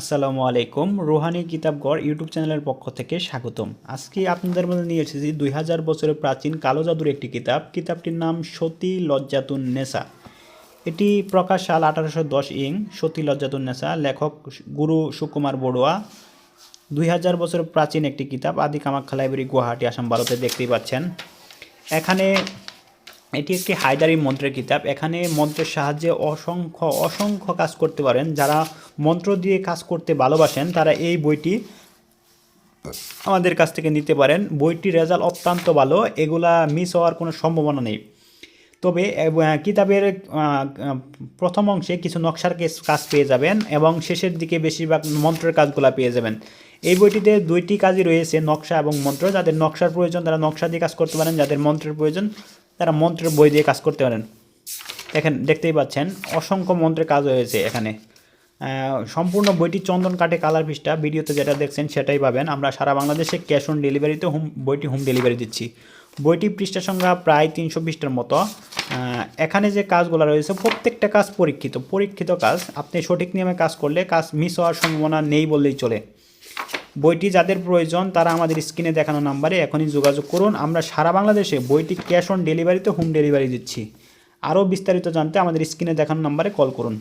আসসালামু আলাইকুম। রোহানি কিতাবগড় ইউটিউব চ্যানেলের পক্ষ থেকে স্বাগতম। আজকে আপনাদের মধ্যে নিয়ে এসেছি দুই হাজার বছরের প্রাচীন কালো জাদুর একটি কিতাব। কিতাবটির নাম সতী লজ্জাতুন নেসা। এটি প্রকাশ সাল আঠারোশো দশ ইং, সতী লজ্জাতুন নেসা, লেখক গুরু সুকুমার বড়ুয়া। দুই হাজার বছরের প্রাচীন একটি কিতাব, আদি কামাখ্যা লাইব্রেরি, গুয়াহাটি, আসাম, ভারতে দেখতেই পাচ্ছেন। এখানে এটি একটি হায়দারি মন্ত্রের কিতাব। এখানে মন্ত্রের সাহায্যে অসংখ্য অসংখ্য কাজ করতে পারেন। যারা মন্ত্র দিয়ে কাজ করতে ভালোবাসেন, তারা এই বইটি আমাদের কাছ থেকে নিতে পারেন। বইটির রেজাল্ট অত্যন্ত ভালো। এগুলা মিস হওয়ার কোনো সম্ভাবনা নেই। তবে কিতাবের প্রথম অংশে কিছু নকশার কাজ পেয়ে যাবেন এবং শেষের দিকে বেশিরভাগ মন্ত্রের কাজগুলো পেয়ে যাবেন। এই বইটিতে দুইটি কাজই রয়েছে, নকশা এবং মন্ত্র। যাদের নকশার প্রয়োজন, তারা নকশা দিয়ে কাজ করতে পারেন। যাদের মন্ত্রের প্রয়োজন তারা মন্ত্রের বই দিয়ে কাজ করতে পারেন। দেখেন, দেখতেই পাচ্ছেন, অসংখ্য মন্ত্রের কাজ হয়েছে এখানে। সম্পূর্ণ বইটি চন্দন কাঠে কালার পিসটা ভিডিওতে যেটা দেখছেন সেটাই পাবেন। আমরা সারা বাংলাদেশে ক্যাশ অন ডেলিভারিতে হোম, বইটি হোম ডেলিভারি দিচ্ছি। বইটি পৃষ্ঠা সংখ্যা প্রায় তিনশো পৃষ্ঠার মতো। এখানে যে কাজগুলো রয়েছে, প্রত্যেকটা কাজ পরীক্ষিত। পরীক্ষিত কাজ, আপনি সঠিক নিয়মে কাজ করলে কাজ মিস হওয়ার সম্ভাবনা নেই বললেই চলে। বইটি যাদের প্রয়োজন, তারা আমাদের স্ক্রিনে দেখানো নাম্বারে এখনই যোগাযোগ করুন। আমরা সারা বাংলাদেশে বইটি ক্যাশ অন ডেলিভারিতে হোম ডেলিভারি দিচ্ছি। আরও বিস্তারিত জানতে আমাদের স্ক্রিনে দেখানো নাম্বারে কল করুন।